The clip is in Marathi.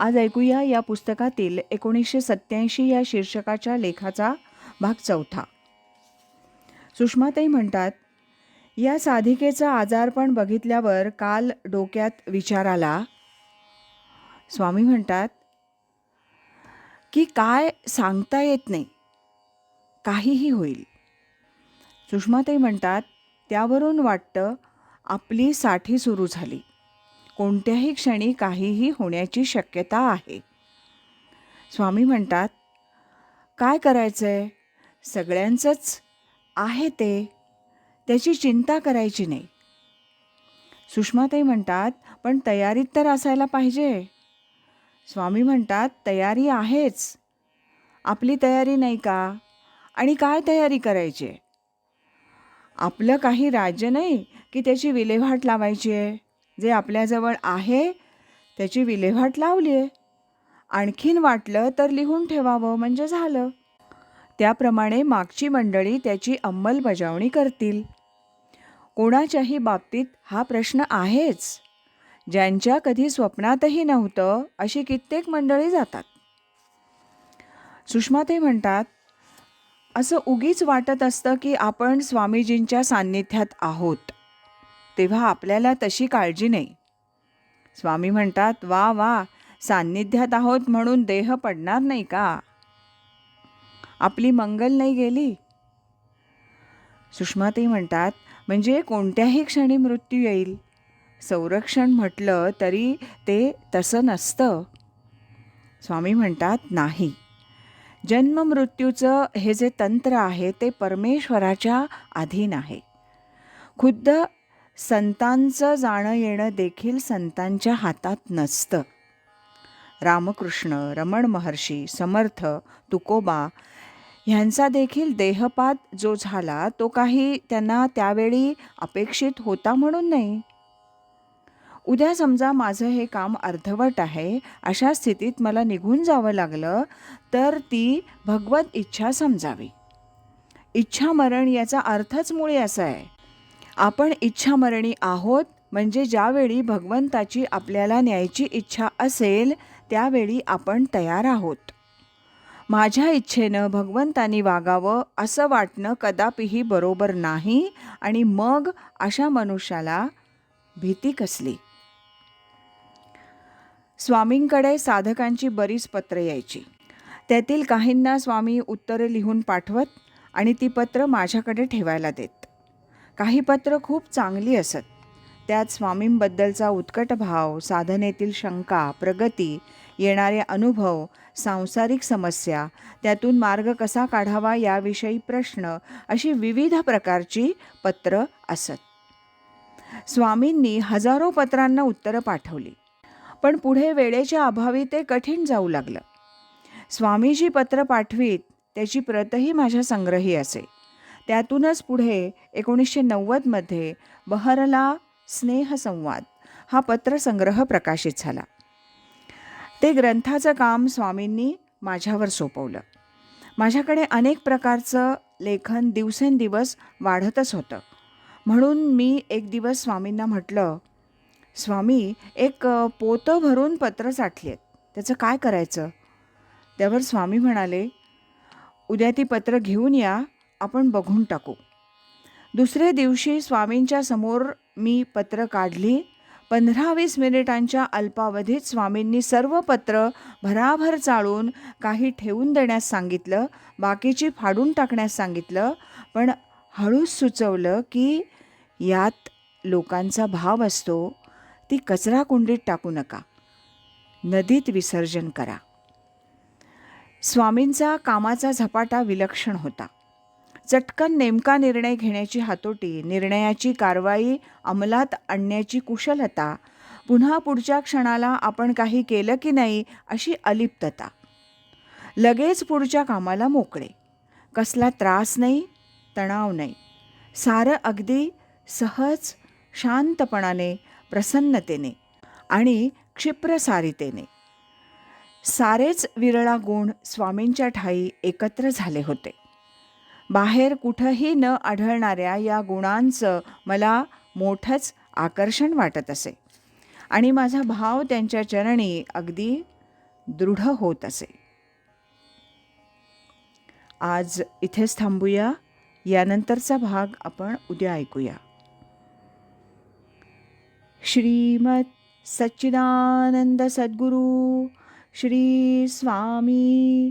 आज ऐकूया या पुस्तकातील एकोणीसशे सत्याऐंशी या शीर्षकाच्या लेखाचा भाग चौथा. सुषमाताई म्हणतात या साधिकेचं आजारपण बघितल्यावर काल डोक्यात विचार आला. स्वामी म्हणतात की काय सांगता येत नाही. काहीही होईल. सुषमाताई म्हणतात त्यावरून वाटतं आपली साठी सुरू झाली. कोणत्याही क्षणी काहीही होण्याची शक्यता आहे. स्वामी म्हणतात काय करायचं आहे सगळ्यांचंच आहे ते. त्याची चिंता करायची नाही. सुषमाताई म्हणतात पण तयारीत तर असायला पाहिजे. स्वामी म्हणतात तयारी आहेच. आपली तयारी नाही का? आणि काय तयारी करायची? आहे आपलं काही राज्य नाही की त्याची विल्हेवाट लावायची आहे. जे आपल्याजवळ आहे त्याची विल्हेवाट लावली आहे आणखीन वाटलं तर लिहून ठेवावं म्हणजे झालं. त्याप्रमाणे मागची मंडळी त्याची अंमलबजावणी करतील. कोणाच्याही बाबतीत हा प्रश्न आहेच. ज्यांच्या कधी स्वप्नातही नव्हतं अशी कित्येक मंडळी जातात. सुषमा ते म्हणतात असं उगीच वाटत असतं की आपण स्वामीजींच्या सान्निध्यात आहोत. तेव्हा आपल्याला तशी काळजी नाही. स्वामी म्हणतात वा वा सान्निध्यात आहोत म्हणून देह पडणार नाही का? आपली मंगल नाही गेली. सुषमाताई म्हणतात म्हणजे कोणत्याही क्षणी मृत्यू येईल. संरक्षण म्हटलं तरी ते तसं नसतं. स्वामी म्हणतात नाही. जन्म मृत्यूचं हे जे तंत्र आहे ते परमेश्वराच्या अधीन आहे. खुद्द संतांचं जाणं येणं देखील संतांच्या हातात नसतं. रामकृष्ण रमण महर्षी समर्थ तुकोबा ह्यांचा देखील देहपात जो झाला तो काही त्यांना त्यावेळी अपेक्षित होता म्हणून नाही. उद्या समजा माझं हे काम अर्धवट आहे अशा स्थितीत मला निघून जावं लागलं तर ती भगवत इच्छा समजावी. इच्छा मरण याचा अर्थच मुळे असा आहे. आपण इच्छामरणी आहोत म्हणजे ज्यावेळी भगवंताची आपल्याला न्यायची इच्छा असेल त्यावेळी आपण तयार आहोत. माझ्या इच्छेनं भगवंतानी वागावं असं वाटणं कदापिही बरोबर नाही आणि मग अशा मनुष्याला भीती कसली? स्वामींकडे साधकांची बरीच पत्रं यायची. त्यातील काहींना स्वामी उत्तरे लिहून पाठवत आणि ती पत्र माझ्याकडे ठेवायला देत. काही पत्र खूप चांगली असत. त्यात स्वामींबद्दलचा उत्कट भाव साधनेतील शंका प्रगती येणारे अनुभव सांसारिक समस्या त्यातून मार्ग कसा काढावा याविषयी प्रश्न अशी विविध प्रकारची पत्र असत. स्वामींनी हजारो पत्रांना उत्तरं पाठवली. पण पुढे वेळेच्या अभावी ते कठीण जाऊ लागलं. स्वामीजी पत्र पाठवीत त्याची प्रतही माझ्या संग्रही असे. त्यातूनच पुढे एकोणीसशे नव्वदमध्ये बहरला स्नेहसंवाद हा पत्रसंग्रह प्रकाशित झाला. ते ग्रंथाचं काम स्वामींनी माझ्यावर सोपवलं. माझ्याकडे अनेक प्रकारचं लेखन दिवसेंदिवस वाढतच होतं. म्हणून मी एक दिवस स्वामींना म्हटलं स्वामी एक पोतं भरून पत्र साठली आहेत त्याचं काय करायचं? त्यावर स्वामी म्हणाले उद्या ती पत्र घेऊन या. आपण बघून टाकू. दुसरे दिवशी स्वामींच्या समोर मी पत्र काढली. पंधरा वीस मिनिटांच्या अल्पावधीत स्वामींनी सर्व पत्र भराभर चाळून काही ठेवून देण्यास सांगितलं बाकीची फाडून टाकण्यास सांगितलं पण हळूच सुचवलं की यात लोकांचा भाव असतो ती कचरा कुंडीत टाकू नका. नदीत विसर्जन करा. स्वामींचा कामाचा झपाटा विलक्षण होता. चटकन नेमका निर्णय घेण्याची हातोटी निर्णयाची कारवाई अंमलात आणण्याची कुशलता पुन्हा पुढच्या क्षणाला आपण काही केलं की नाही अशी अलिप्तता. लगेच पुढच्या कामाला मोकळे. कसला त्रास नाही तणाव नाही. सारं अगदी सहज शांतपणाने प्रसन्नतेने आणि क्षिप्रसारितेने. सारेच विरळा गुण स्वामींच्या ठाई एकत्र झाले होते. बाहेर कुठंही न आढळणाऱ्या या गुणांचं मला मोठंच आकर्षण वाटत असे. आणि माझा भाव त्यांच्या चरणी अगदी दृढ होत असे. आज इथेच थांबूया. यानंतरचा भाग आपण उद्या ऐकूया. श्रीमत सच्चिदानंद सद्गुरू श्री स्वामी